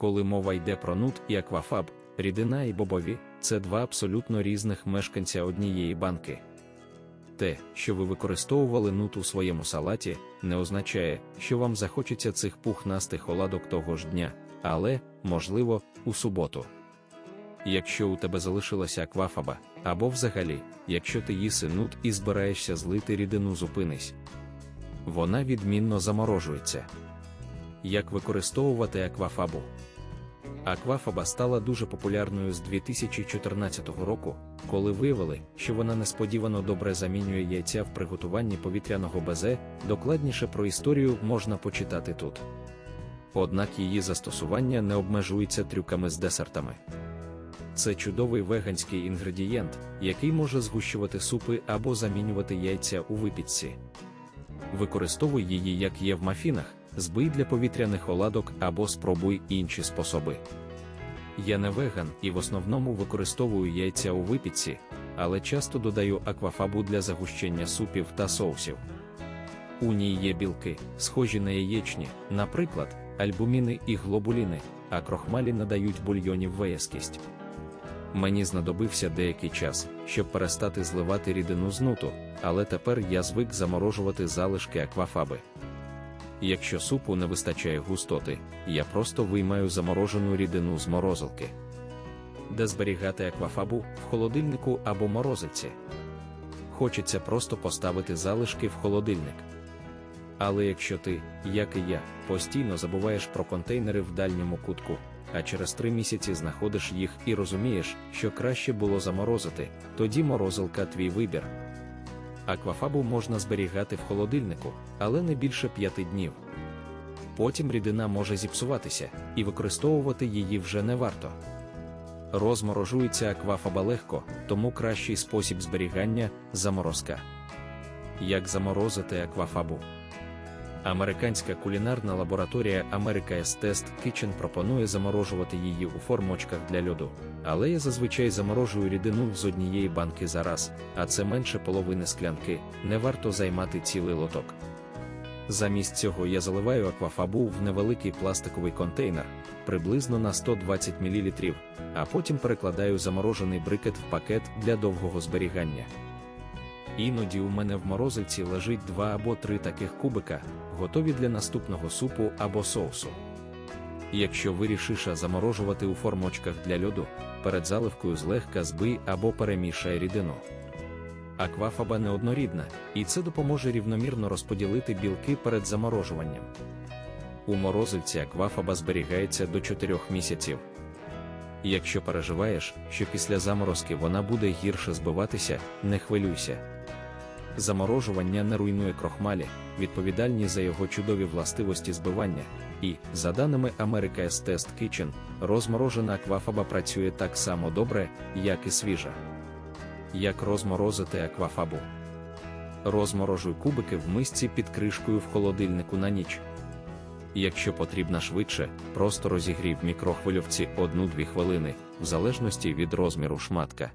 Коли мова йде про нут і аквафаб, рідина і бобові це два абсолютно різних мешканця однієї банки. Те, що ви використовували нут у своєму салаті, не означає, що вам захочеться цих пухнастих оладок того ж дня, але, можливо, у суботу. Якщо у тебе залишилася аквафаба, або взагалі, якщо ти їси нут і збираєшся злити рідину, зупинись. Вона відмінно заморожується. Як використовувати аквафабу? Аквафаба стала дуже популярною з 2014 року, коли виявили, що вона несподівано добре замінює яйця в приготуванні повітряного безе, докладніше про історію можна почитати тут. Однак її застосування не обмежується трюками з десертами. Це чудовий веганський інгредієнт, який може згущувати супи або замінювати яйця у випічці. Використовуй її як є в мафінах, збий для повітряних оладок або спробуй інші способи. Я не веган і в основному використовую яйця у випічці, але часто додаю аквафабу для загущення супів та соусів. У ній є білки, схожі на яєчні, наприклад, альбуміни і глобуліни, а крохмалі надають бульйонів вияскість. Мені знадобився деякий час, щоб перестати зливати рідину з нуту, але тепер я звик заморожувати залишки аквафаби. Якщо супу не вистачає густоти, я просто виймаю заморожену рідину з морозилки. Де зберігати аквафабу в холодильнику або морозильці. Хочеться просто поставити залишки в холодильник. Але якщо ти, як і я, постійно забуваєш про контейнери в дальньому кутку, а через три місяці знаходиш їх і розумієш, що краще було заморозити, тоді морозилка твій вибір. Аквафабу можна зберігати в холодильнику, але не більше п'яти днів. Потім рідина може зіпсуватися, і використовувати її вже не варто. Розморожується аквафаба легко, тому кращий спосіб зберігання заморозка. Як заморозити аквафабу? Американська кулінарна лабораторія America's Test Kitchen пропонує заморожувати її у формочках для льоду, але я зазвичай заморожую рідину з однієї банки за раз, а це менше половини склянки, не варто займати цілий лоток. Замість цього я заливаю аквафабу в невеликий пластиковий контейнер, приблизно на 120 мл, а потім перекладаю заморожений брикет в пакет для довгого зберігання. Іноді у мене в морозиці лежить два або три таких кубика, готові для наступного супу або соусу. Якщо вирішиш заморожувати у формочках для льоду, перед заливкою злегка збий або перемішай рідину. Аквафаба неоднорідна, і це допоможе рівномірно розподілити білки перед заморожуванням. У морозивці аквафаба зберігається до 4 місяців. Якщо переживаєш, що після заморозки вона буде гірше збиватися, не хвилюйся. Заморожування не руйнує крохмалі, відповідальні за його чудові властивості збивання, і, за даними America's Test Kitchen, розморожена аквафаба працює так само добре, як і свіжа. Як розморозити аквафабу? Розморожуй кубики в мисці під кришкою в холодильнику на ніч. Якщо потрібно швидше, просто розігрій в мікрохвильовці 1-2 хвилини, в залежності від розміру шматка.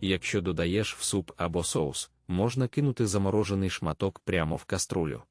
Якщо додаєш в суп або соус, можна кинути заморожений шматок прямо в каструлю.